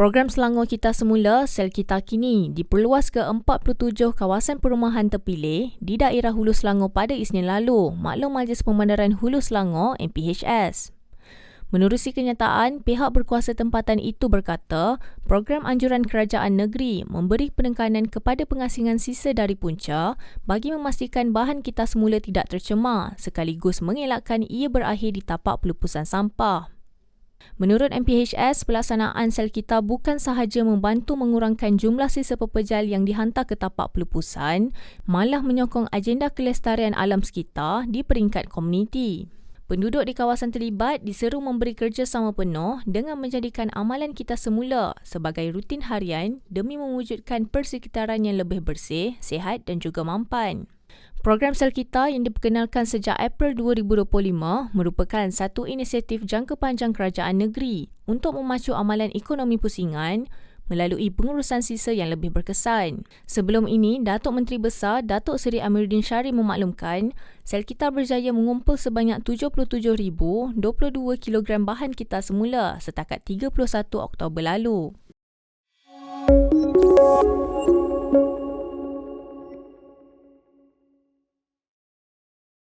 Program Selangor Kita Semula, Sel Kita Kini, diperluas ke 47 kawasan perumahan terpilih di daerah Hulu Selangor pada Isnin lalu, maklum Majlis Pemandaran Hulu Selangor MPHS. Menerusi kenyataan, pihak berkuasa tempatan itu berkata, program anjuran kerajaan negeri memberi penekanan kepada pengasingan sisa dari punca bagi memastikan bahan kita semula tidak tercemar sekaligus mengelakkan ia berakhir di tapak pelupusan sampah. Menurut MPHS, pelaksanaan sel kita bukan sahaja membantu mengurangkan jumlah sisa pepejal yang dihantar ke tapak pelupusan, malah menyokong agenda kelestarian alam sekitar di peringkat komuniti. Penduduk di kawasan terlibat diseru memberi kerjasama penuh dengan menjadikan amalan kita semula sebagai rutin harian demi mewujudkan persekitaran yang lebih bersih, sihat dan juga mampan. Program Sel Kita yang diperkenalkan sejak April 2025 merupakan satu inisiatif jangka panjang kerajaan negeri untuk memacu amalan ekonomi pusingan melalui pengurusan sisa yang lebih berkesan. Sebelum ini, Datuk Menteri Besar Datuk Seri Amiruddin Syari memaklumkan Sel Kita berjaya mengumpul sebanyak 77,022 kilogram bahan kita semula setakat 31 Oktober lalu.